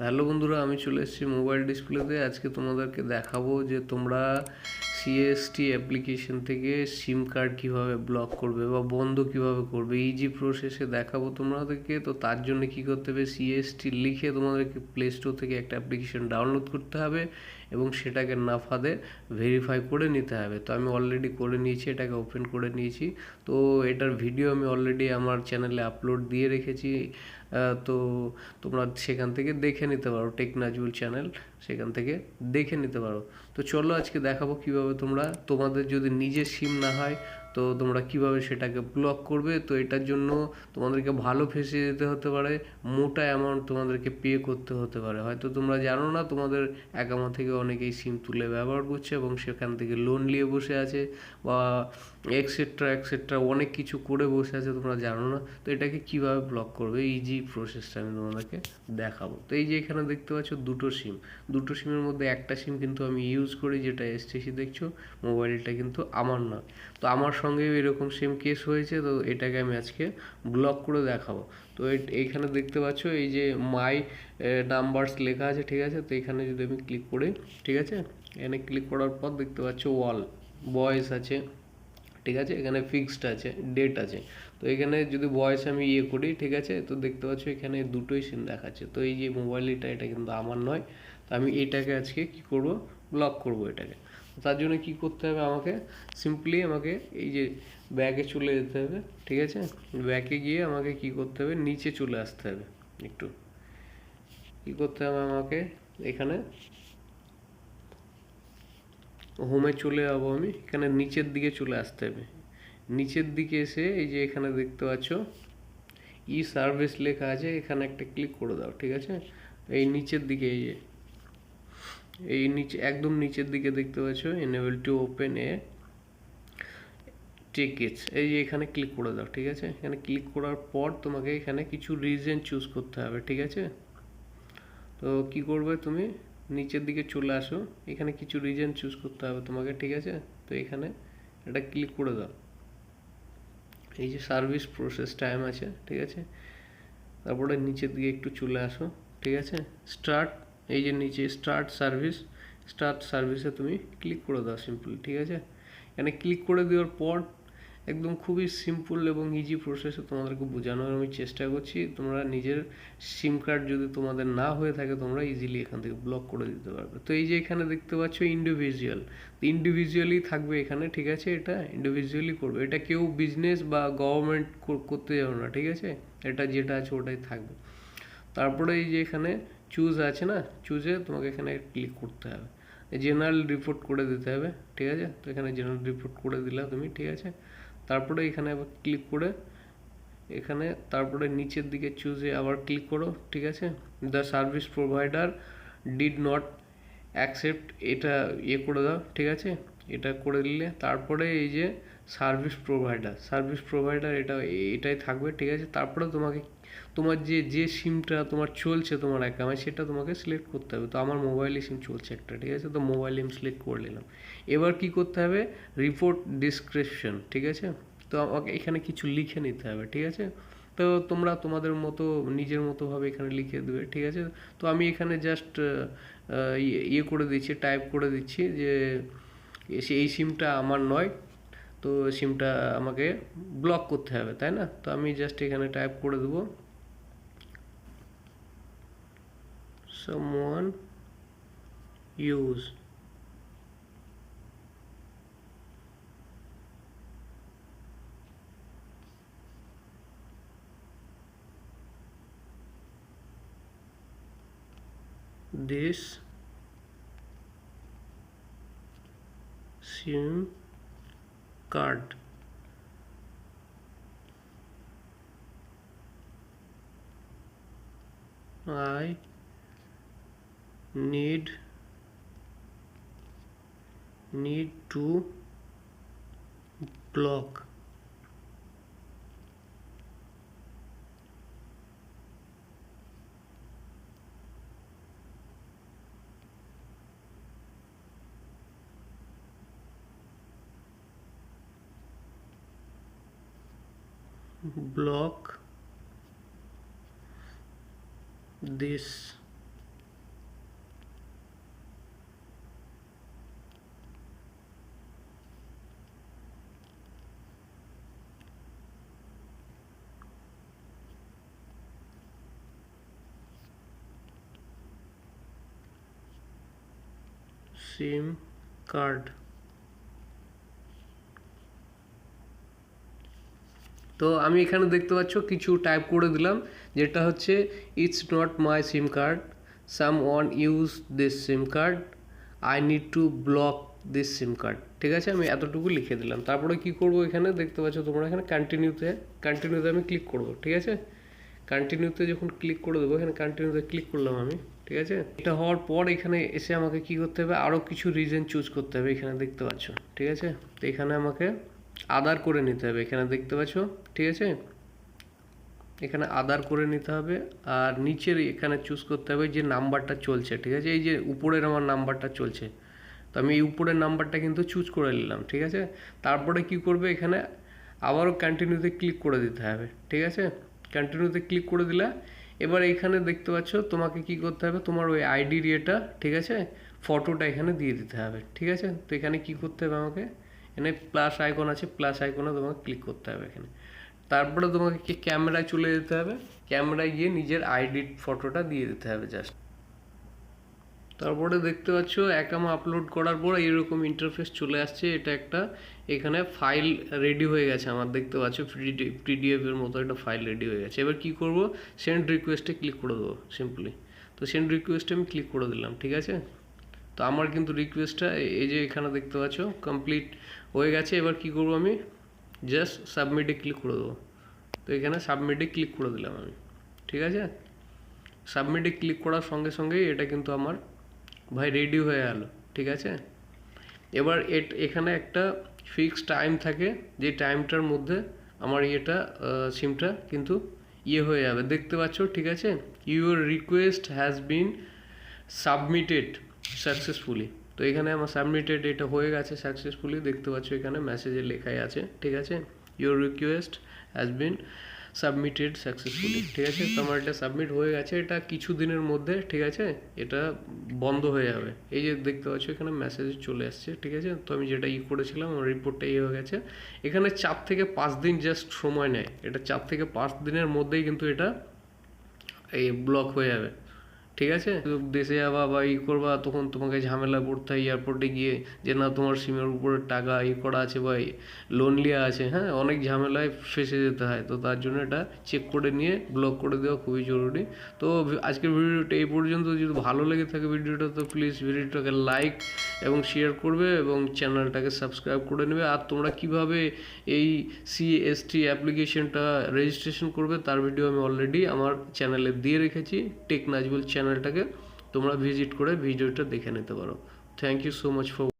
Hello বন্ধুরা, আমি চলে এসেছি মোবাইল ডিসপ্লেতে। আজকে তোমাদেরকে দেখাবো যে তোমরা সিএসটি অ্যাপ্লিকেশন থেকে সিম কার্ড কীভাবে ব্লক করবে বা বন্ধ কীভাবে করবে ইজি প্রসেসে দেখাবো তোমাদেরকে। তো তার জন্য কি করতে হবে সিএসটি লিখে তোমাদেরকে প্লে স্টোর থেকে একটা অ্যাপ্লিকেশন ডাউনলোড করতে হবে এবং সেটাকে নাফাদে ভেরিফাই করে নিতে হবে। তো আমি অলরেডি করে নিয়েছি, এটাকে ওপেন করে নিয়েছি। তো এটার ভিডিও আমি অলরেডি আমার চ্যানেলে আপলোড দিয়ে রেখেছি। তো তোমরা সেখান থেকে দেখে নিতে পারো টেক নাজুল চ্যানেল সেখান থেকে দেখে নিতে পারো। তো চলো আজকে দেখাবো কীভাবে তোমরা, তোমাদের যদি নিজের সিম না হয়, তো তোমরা কীভাবে সেটাকে ব্লক করবে? তো এটার জন্য তোমাদেরকে ভালো ফেসে যেতে হতে পারে, মোটা অ্যামাউন্ট তোমাদেরকে পে করতে হতে পারে। হয়তো তোমরা জানো না, তোমাদের অ্যাকাউন্ট থেকে অনেকেই সিম তুলে ব্যবহার করছে এবং সেখান থেকে লোন নিয়ে বসে আছে বা এক্সেট্রা এক্সেট্রা অনেক কিছু করে বসে আছে, তোমরা জানো না। তো এটাকে কীভাবে ব্লক করবে? ইজি প্রসেসটা আমি তোমাদেরকে দেখাবো। তো এই যে এখানে দেখতে পাচ্ছ দুটো সিম দুটো সিমের মধ্যে একটা সিম কিন্তু আমি ইউজ করি, যেটা এসটিসি দেখছ মোবাইলটা কিন্তু আমার নয়। তো আমার সঙ্গেও এরকম সেম কেস হয়েছে, তো এটাকে আমি আজকে ব্লক করে দেখাবো। তো এই- এইখানে দেখতে পাচ্ছ এই যে মাই নাম্বারস লেখা আছে, ঠিক আছে? তো এখানে যদি আমি ক্লিক করি, ঠিক আছে? এখানে ক্লিক করার পর দেখতে পাচ্ছ ওয়াল বয়েস আছে। ঠিক আছে? এখানে ফিক্সড আছে ডেট আছে। তো এখানে যদি ভয়েস আমি ইয়ে করি, ঠিক আছে? তো দেখতে পাচ্ছ এখানে দুটোই সিম দেখাচ্ছে। তো এই যে মোবাইল এটা এটা কিন্তু আমার নয়। তো আমি এটাকে আজকে কি করব? ব্লক করব এটাকে। তার জন্য কি করতে হবে আমাকে? সিম্পলি আমাকে এই যে ব্যাগে চলে যেতে হবে, ঠিক আছে? ব্যাগে গিয়ে আমাকে কি করতে হবে? নিচে চলে আসতে হবে। একটু। কি করতে হবে আমাকে? এখানে হোমে চলে যাব আমি, এখানে নিচের দিকে চলে আসতে হবে। নিচের দিকে এসে এই যে এখানে দেখতে পাচ্ছ, ই সার্ভিস লেখা আছে, এখানে একটা ক্লিক করে দাও, ঠিক আছে? এই নিচের দিকে এই যে, এই নিচে, একদম নিচের দিকে দেখতে পাচ্ছ enable to open a tickets এই যে এখানে ক্লিক করে দাও, ঠিক আছে? এখানে ক্লিক করার পর তোমাকে এখানে কিছু রিজন চুজ করতে হবে, ঠিক আছে? তো কি করবে তুমি? নিচের দিকে চলে আসো। এখানে কিছু রিজন চুজ করতে হবে তোমাকে, ঠিক আছে? তো এখানে এটা ক্লিক করে দাও। এই যে সার্ভিস প্রসেস টাইম আছে, ঠিক আছে? তারপরে নিচের দিকে একটু চলে আসো, ঠিক আছে? স্টার্ট এই যে নিচে স্টার্ট সার্ভিস স্টার্ট সার্ভিসে তুমি ক্লিক করে দাও সিম্পল ঠিক আছে? এখানে ক্লিক করে দেওয়ার পর একদম খুবই সিম্পল এবং ইজি প্রসেসে তোমাদেরকে বোঝানোর আমি চেষ্টা করছি। তোমরা নিজের সিম কার্ড যদি তোমাদের না হয়ে থাকে, তোমরা ইজিলি এখান থেকে ব্লক করে দিতে পারবে। তো এই যে এখানে দেখতে পাচ্ছ ইন্ডিভিজুয়াল ইন্ডিভিজুয়ালি থাকবে এখানে, ঠিক আছে? এটা ইন্ডিভিজুয়ালি করবে। এটা কেউ বিজনেস বা গভর্নমেন্ট করতে যাবে না, ঠিক আছে? এটা যেটা আছে ওটাই থাকবে। তারপরে এই যে এখানে চুজ আছে না? চুজে তোমাকে এখানে ক্লিক করতে হবে। জেনারেল রিপোর্ট করে দিতে হবে, ঠিক আছে? তো এখানে জেনারেল রিপোর্ট করে দিলা তুমি, ঠিক আছে? তারপরে এখানে আবার ক্লিক করে এখানে তারপরে নিচের দিকে চুজে আবার ক্লিক করো, ঠিক আছে? The service provider did not accept এটা ইয়ে করে দাও, ঠিক আছে? এটা করে দিলে তারপরে এই যে সার্ভিস প্রোভাইডার সার্ভিস প্রোভাইডার এটা, এটাই থাকবে, ঠিক আছে? তারপরে তোমাকে, তোমার যে যে সিমটা তোমার চলছে তোমার অ্যাকাউন্টে সেটা তোমাকে সিলেক্ট করতে হবে। তো আমার মোবাইলে সিম চলছে একটা, ঠিক আছে? তো মোবাইলে আমি সিলেক্ট করে নিলাম। এবার কি করতে হবে? রিপোর্ট ডিসক্রিপশন ঠিক আছে? তো আমাকে এখানে কিছু লিখে নিতে হবে, ঠিক আছে? তো তোমরা তোমাদের মতো, নিজের মতোভাবে এখানে লিখে দেবে, ঠিক আছে? তো আমি এখানে জাস্ট ইয়ে করে দিচ্ছি টাইপ করে দিচ্ছি যে, এই সিমটা আমার নয়। তো সিমটা আমাকে ব্লক করতে হবে, তাই না? তো আমি জাস্ট এখানে টাইপ করে দেবো। Someone use this sim card. I need need to block block this SIM card. তো আমি এখানে দেখতে পাচ্ছ কিছু টাইপ করে দিলাম, যেটা হচ্ছে it's not my sim card someone use this sim card I need to block this sim card ঠিক আছে? আমি এতটুকু লিখে দিলাম। তারপরে কি করব এখানে? দেখতে পাচ্ছ তোমরা এখানে কন্টিনিউতে কন্টিনিউতে আমি ক্লিক করব। ঠিক আছে? কন্টিনিউতে যখন ক্লিক করে দেবো, এখানে কন্টিনিউতে ক্লিক করলাম আমি। ঠিক আছে? এটা হওয়ার পর এখানে এসে আমাকে কি করতে হবে? আরও কিছু রিজন চুজ করতে হবে এখানে দেখতে পাচ্ছ। ঠিক আছে? তো এখানে আমাকে আদার করে নিতে হবে। এখানে দেখতে পাচ্ছ? ঠিক আছে? এখানে আদার করে নিতে হবে আর নিচের এখানে চুজ করতে হবে যে নাম্বারটা চলছে, ঠিক আছে? এই যে উপরের আমার নাম্বারটা চলছে। তো আমি এই উপরের নাম্বারটা কিন্তু চুজ করে নিলাম, ঠিক আছে? তারপরে কি করবে এখানে? আবারও কন্টিনিউতে ক্লিক করে দিতে হবে, ঠিক আছে? কন্টিনিউতে ক্লিক করে দিলা এবার এখানে দেখতে পাচ্ছ তোমাকে কি করতে হবে? তোমার ওই আইডির ইয়েটা, ঠিক আছে? ফটোটা এখানে দিয়ে দিতে হবে, ঠিক আছে? তো এখানে কি করতে হবে আমাকে? এখানে প্লাস আইকন আছে প্লাস আইকনে তোমাকে ক্লিক করতে হবে এখানে। তারপরে তোমাকে ক্যামেরায় চলে যেতে হবে? ক্যামেরায় গিয়ে নিজের আইডি ফটোটা দিয়ে দিতে হবে জাস্ট তারপরে দেখতে পাচ্ছ অ্যাকামা আপলোড করার পর এইরকম ইন্টারফেস চলে আসছে। এটা একটা এখানে ফাইল রেডি হয়ে গেছে আমার, দেখতে পাচ্ছ? পিডিএফ এর মতো একটা ফাইল রেডি হয়ে গেছে। এবার কি করব? সেন্ড রিকোয়েস্টে ক্লিক করে দেবো সিম্পলি তো সেন্ড রিকোয়েস্টে আমি ক্লিক করে দিলাম, ঠিক আছে? তো আমার কিন্তু রিকোয়েস্টটা এই যে এখানে দেখতে পাচ্ছ কমপ্লিট হয়ে গেছে। এবার কি করব আমি? জাস্ট সাবমিটে ক্লিক করে দেবো। তো এখানে সাবমিটে ক্লিক করে দিলাম আমি। ঠিক আছে? সাবমিটে ক্লিক করার সঙ্গে সঙ্গেই এটা কিন্তু আমার ভাই রেডি হয়ে গেল ঠিক আছে? এবার এট এখানে একটা ফিক্স টাইম থাকে, যে টাইমটার মধ্যে আমার ইয়েটা সিমটা কিন্তু ইয়ে হয়ে যাবে। দেখতে পাচ্ছ? ঠিক আছে? Your request has been submitted successfully তো এখানে আমার সাবমিটেড এটা হয়ে গেছে সাকসেসফুলি দেখতে পাচ্ছ এখানে মেসেজে লেখাই আছে, ঠিক আছে? Your request has been submitted successfully ঠিক আছে? তো আমার এটা সাবমিট হয়ে গেছে, এটা কিছু দিনের মধ্যে, ঠিক আছে? এটা বন্ধ হয়ে যাবে। এই যে দেখতে পাচ্ছ এখানে মেসেজ চলে আসছে, ঠিক আছে? তো আমি যেটা ই করেছিলাম, আমার রিপোর্টটা এই হয়ে গেছে। এখানে চার থেকে পাঁচ দিন জাস্ট সময় নেয়। এটা চার থেকে পাঁচ দিনের মধ্যেই কিন্তু এটা এই ব্লক হয়ে যাবে। ঠিক আছে? দেশে যাবা বা ই করবা, তখন তোমাকে ঝামেলা পড়তে হয় এয়ারপোর্টে গিয়ে যে না, তোমার সিমের উপরে টাকা ই করা আছে বা লোন লিয়া আছে হ্যাঁ? অনেক ঝামেলায় ফেসে যেতে হয়। তো তার জন্য এটা চেক করে নিয়ে ব্লক করে দেওয়া খুবই জরুরি। তো আজকের ভিডিওটা এই পর্যন্ত। যদি ভালো লেগে থাকে ভিডিওটা, তো প্লিজ ভিডিওটাকে লাইক এবং শেয়ার করবে এবং চ্যানেলটাকে সাবস্ক্রাইব করে নেবে। আর তোমরা কীভাবে এই সিএসটি অ্যাপ্লিকেশনটা রেজিস্ট্রেশন করবে, তার ভিডিও আমি অলরেডি আমার চ্যানেলে দিয়ে রেখেছি। টেক নাজবুল চ্যানেলটাকে তোমরা ভিজিট করে ভিডিওটা দেখে নিতে পারো। Thank you so much for